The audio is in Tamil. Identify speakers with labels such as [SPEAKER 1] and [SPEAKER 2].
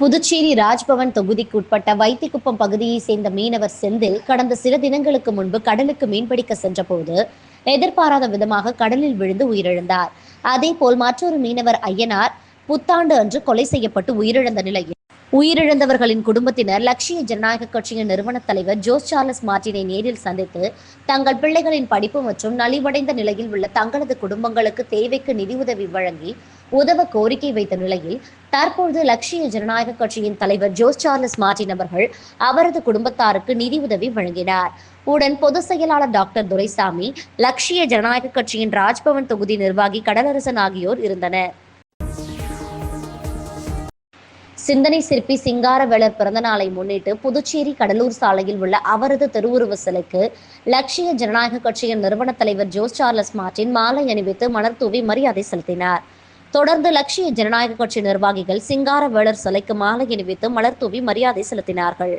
[SPEAKER 1] புதுச்சேரி ராஜ்பவன் தொகுதிக்கு உட்பட்ட வைத்திக்குப்பம் பகுதியை சேர்ந்த மீனவர் செந்தில் கடந்த சில தினங்களுக்கு முன்பு கடலுக்கு மீன்பிடிக்க சென்றபோது எதிர்பாராத விதமாக கடலில் விழுந்து உயிரிழந்தார். அதேபோல் மற்றொரு மீனவர் ஐயனார் புத்தாண்டு அன்று கொலை செய்யப்பட்டு உயிரிழந்த நிலையில் உயிரிழந்தவர்களின் குடும்பத்தினர் லட்சிய ஜனநாயக கட்சியின் நிறுவன தலைவர் ஜோஸ் சார்லஸ் மார்டினை நேரில் சந்தித்து தங்கள் பிள்ளைகளின் படிப்பு மற்றும் நலிவடைந்த நிலையில் உள்ள தங்களது குடும்பங்களுக்கு தேவைக்கு நிதியுதவி வழங்கி உதவ கோரிக்கை வைத்த நிலையில் தற்பொழுது லட்சிய ஜனநாயக கட்சியின் தலைவர் ஜோஸ் சார்லஸ் மார்டின் அவர்கள் அவரது குடும்பத்தாருக்கு நிதியுதவி வழங்கினார். உடன் பொதுச் செயலாளர் டாக்டர் துரைசாமி லட்சிய ஜனநாயக கட்சியின் ராஜ்பவன் தொகுதி நிர்வாகி கடலரசன் ஆகியோர் இருந்தனர். சிந்தனை சிற்பி சிங்காரவேலர் பிறந்தநாளை முன்னிட்டு புதுச்சேரி கடலூர் சாலையில் உள்ள அவரது திருவுருவ சிலைக்கு லட்சிய ஜனநாயக கட்சியின் நிறுவன தலைவர் ஜோஸ் சார்லஸ் மார்டின் மாலை அணிவித்து மலர் தூவி மரியாதை செலுத்தினார். தொடர்ந்து லட்சிய ஜனநாயக கட்சி நிர்வாகிகள் சிங்காரவேலர் சிலைக்கு மாலை அணிவித்து மலர் தூவி மரியாதை செலுத்தினார்கள்.